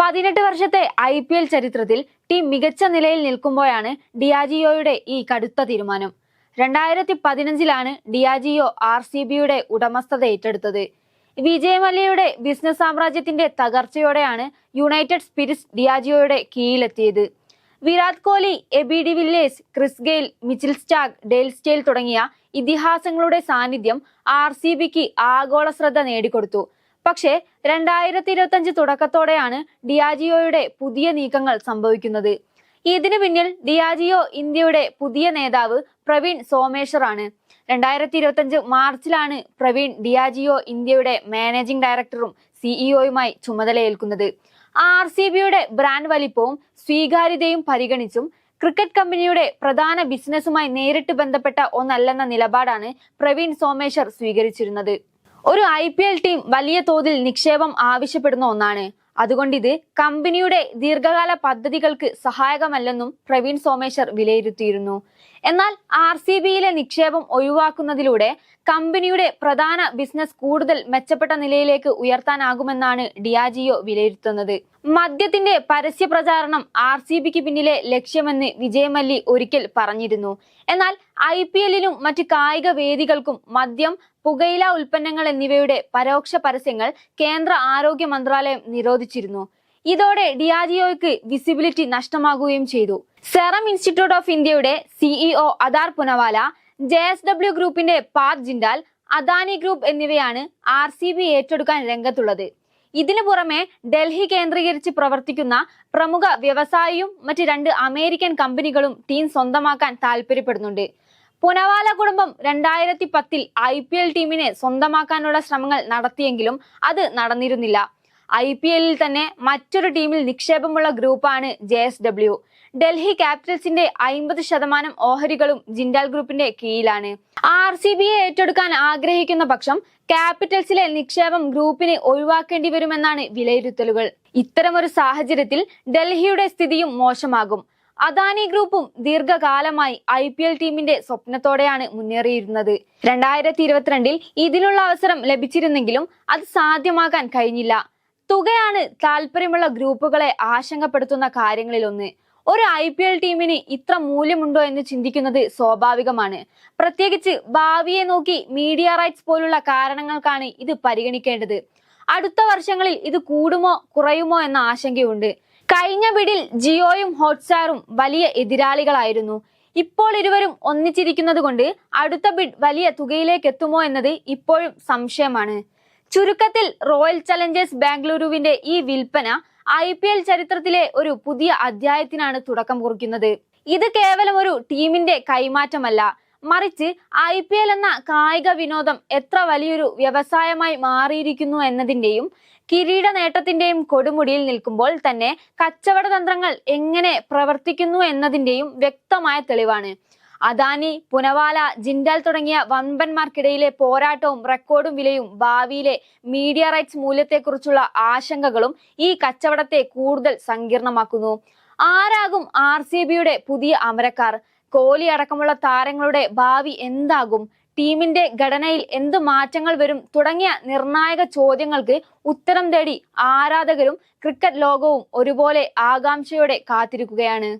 പതിനെട്ട് വർഷത്തെ I P L ചരിത്രത്തിൽ ടീം മികച്ച നിലയിൽ നിൽക്കുമ്പോഴാണ് ഡിയാജിയോയുടെ ഈ കടുത്ത തീരുമാനം. രണ്ടായിരത്തി പതിനഞ്ചിലാണ് ഡിയാജിയോ ആർ സി ബിയുടെ ഉടമസ്ഥത ഏറ്റെടുത്തത്. വിജയ് മല്യയുടെ ബിസിനസ് സാമ്രാജ്യത്തിന്റെ തകർച്ചയോടെയാണ് യുണൈറ്റഡ് സ്പിരിറ്റ്സ് ഡിയാജിയോയുടെ കീഴിലെത്തിയത്. Virat Kohli AB de Villiers Chris Gayle Mitchell Starc Dale Steyn തുടങ്ങിയ ഇതിഹാസങ്ങളുടെ സാന്നിധ്യം ആർ സി ബിക്ക് ആഗോള ശ്രദ്ധ നേടിക്കൊടുത്തു. പക്ഷേ രണ്ടായിരത്തി ഇരുപത്തി അഞ്ച് തുടക്കത്തോടെയാണ് ഡിയാജിയോയുടെ പുതിയ നീക്കങ്ങൾ സംഭവിക്കുന്നത്. ഇതിനു പിന്നിൽ ഡിയാജിയോ ഇന്ത്യയുടെ പുതിയ നേതാവ് പ്രവീൺ സോമേശ്വർ ആണ് രണ്ടായിരത്തി ഇരുപത്തി അഞ്ച് മാർച്ചിലാണ് പ്രവീൺ ഡിയാജിയോ ഇന്ത്യയുടെ മാനേജിംഗ് ഡയറക്ടറും സിഇഒയുമായി ചുമതലയേൽക്കുന്നത്. ആർ സി ബിയുടെ ബ്രാൻഡ് വലിപ്പവും സ്വീകാര്യതയും പരിഗണിച്ചും ക്രിക്കറ്റ് കമ്പനിയുടെ പ്രധാന ബിസിനസ്സുമായി നേരിട്ട് ബന്ധപ്പെട്ട ഒന്നല്ലെന്ന നിലപാടാണ് പ്രവീൺ സോമേശ്വർ സ്വീകരിച്ചിരുന്നത്. ഒരു ഐ പി എൽ ടീം വലിയ തോതിൽ നിക്ഷേപം ആവശ്യപ്പെടുന്ന ഒന്നാണ്. അതുകൊണ്ട് ഇത് കമ്പനിയുടെ ദീർഘകാല പദ്ധതികൾക്ക് സഹായകമല്ലെന്നും പ്രവീൺ സോമേശ്വർ വിലയിരുത്തിയിരുന്നു. എന്നാൽ ആർ സി ബിയിലെ നിക്ഷേപം ഒഴിവാക്കുന്നതിലൂടെ കമ്പനിയുടെ പ്രധാന ബിസിനസ് കൂടുതൽ മെച്ചപ്പെട്ട നിലയിലേക്ക് ഉയർത്താനാകുമെന്നാണ് ഡിയാജിയോ വിലയിരുത്തുന്നത്. മദ്യത്തിന്റെ പരസ്യ പ്രചാരണം ആർ സി ബിക്ക് പിന്നിലെ ലക്ഷ്യമെന്ന് വിജയമല്ലി ഒരിക്കൽ പറഞ്ഞിരുന്നു. എന്നാൽ ഐ പി എല്ലിനും മറ്റ് കായിക വേദികൾക്കും മദ്യം പുകയില ഉൽപ്പന്നങ്ങൾ എന്നിവയുടെ പരോക്ഷ പരസ്യങ്ങൾ കേന്ദ്ര ആരോഗ്യ മന്ത്രാലയം നിരോധിച്ചിരുന്നു. ഇതോടെ ഡിയാജിയോയ്ക്ക് വിസിബിലിറ്റി നഷ്ടമാകുകയും ചെയ്തു. സെറം ഇൻസ്റ്റിറ്റ്യൂട്ട് ഓഫ് ഇന്ത്യയുടെ CEO Adar Poonawalla J S W ഗ്രൂപ്പിന്റെ പാത് ജിൻഡാൽ അദാനി ഗ്രൂപ്പ് എന്നിവയാണ് ആർ സി ബി ഏറ്റെടുക്കാൻ രംഗത്തുള്ളത്. ഇതിനു പുറമെ ഡൽഹി കേന്ദ്രീകരിച്ച് പ്രവർത്തിക്കുന്ന പ്രമുഖ വ്യവസായിയും മറ്റ് രണ്ട് അമേരിക്കൻ കമ്പനികളും ടീം സ്വന്തമാക്കാൻ താല്പര്യപ്പെടുന്നുണ്ട് പുനവാല കുടുംബം രണ്ടായിരത്തി പത്തിൽ ഐ പി എൽ ടീമിനെ സ്വന്തമാക്കാനുള്ള ശ്രമങ്ങൾ നടത്തിയെങ്കിലും അത് നടന്നിരുന്നില്ല. ഐ പി എല്ലിൽ തന്നെ മറ്റൊരു ടീമിൽ നിക്ഷേപമുള്ള ഗ്രൂപ്പാണ് ജെ എസ് ഡബ്ല്യു. ഡൽഹി ക്യാപിറ്റൽസിന്റെ അയിമ്പത് ശതമാനം ഓഹരികളും ജിൻഡാൽ ഗ്രൂപ്പിന്റെ കീഴിലാണ്. ആർ സി ബിയെ ഏറ്റെടുക്കാൻ ആഗ്രഹിക്കുന്ന പക്ഷം ക്യാപിറ്റൽസിലെ നിക്ഷേപം ഗ്രൂപ്പിനെ ഒഴിവാക്കേണ്ടി വരുമെന്നാണ് വിലയിരുത്തലുകൾ. ഇത്തരമൊരു സാഹചര്യത്തിൽ ഡൽഹിയുടെ സ്ഥിതിയും മോശമാകും. അദാനി ഗ്രൂപ്പും ദീർഘകാലമായി ഐ പി എൽ ടീമിന്റെ സ്വപ്നത്തോടെയാണ് മുന്നേറിയിരുന്നത്. രണ്ടായിരത്തി ഇരുപത്തിരണ്ടിൽ ഇതിനുള്ള അവസരം ലഭിച്ചിരുന്നെങ്കിലും അത് സാധ്യമാക്കാൻ കഴിഞ്ഞില്ല. തുകയാണ് താല്പര്യമുള്ള ഗ്രൂപ്പുകളെ ആശങ്കപ്പെടുത്തുന്ന കാര്യങ്ങളിലൊന്ന്. ഒരു ഐ പി എൽ ടീമിന് ഇത്ര മൂല്യമുണ്ടോ എന്ന് ചിന്തിക്കുന്നത് സ്വാഭാവികമാണ്. പ്രത്യേകിച്ച് ഭാവിയെ നോക്കി മീഡിയ റൈറ്റ്സ് പോലുള്ള കാരണങ്ങൾക്കാണ് ഇത് പരിഗണിക്കേണ്ടത്. അടുത്ത വർഷങ്ങളിൽ ഇത് കൂടുമോ കുറയുമോ എന്ന ആശങ്കയുണ്ട്. കഴിഞ്ഞ ബിഡിൽ ജിയോയും ഹോട്ട്സ്റ്റാറും വലിയ എതിരാളികളായിരുന്നു. ഇപ്പോൾ ഇരുവരും ഒന്നിച്ചിരിക്കുന്നത് കൊണ്ട് അടുത്ത ബിഡ് വലിയ തുകയിലേക്ക് എത്തുമോ എന്നത് ഇപ്പോഴും സംശയമാണ്. ചുരുക്കത്തിൽ റോയൽ ചലഞ്ചേഴ്സ് ബാംഗ്ലൂരുവിന്റെ ഈ വിൽപ്പന ഐ പി എൽ ചരിത്രത്തിലെ ഒരു പുതിയ അധ്യായത്തിനാണ് തുടക്കം കുറിക്കുന്നത്. ഇത് കേവലം ഒരു ടീമിന്റെ കൈമാറ്റമല്ല. മറിച്ച് ഐ പി എൽ എന്ന കായിക വിനോദം എത്ര വലിയൊരു വ്യവസായമായി മാറിയിരിക്കുന്നു എന്നതിന്റെയും കിരീട നേട്ടത്തിന്റെയും കൊടുമുടിയിൽ നിൽക്കുമ്പോൾ തന്നെ കച്ചവട തന്ത്രങ്ങൾ എങ്ങനെ പ്രവർത്തിക്കുന്നു എന്നതിന്റെയും വ്യക്തമായ തെളിവാണ്. അദാനി പുനവാല ജിൻഡാൽ തുടങ്ങിയ വമ്പന്മാർക്കിടയിലെ പോരാട്ടവും റെക്കോർഡും വിലയും ഭാവിയിലെ മീഡിയ റൈറ്റ്സ് മൂല്യത്തെക്കുറിച്ചുള്ള ആശങ്കകളും ഈ കച്ചവടത്തെ കൂടുതൽ സങ്കീർണമാക്കുന്നു. ആരാകും ആർ സി ബിയുടെ പുതിയ അമരക്കാർ? കോഹ്ലി അടക്കമുള്ള താരങ്ങളുടെ ഭാവി എന്താകും? ടീമിന്റെ ഘടനയിൽ എന്ത് മാറ്റങ്ങൾ വരും? തുടങ്ങിയ നിർണായക ചോദ്യങ്ങൾക്ക് ഉത്തരം തേടി ആരാധകരും ക്രിക്കറ്റ് ലോകവും ഒരുപോലെ ആകാംക്ഷയോടെ കാത്തിരിക്കുകയാണ്.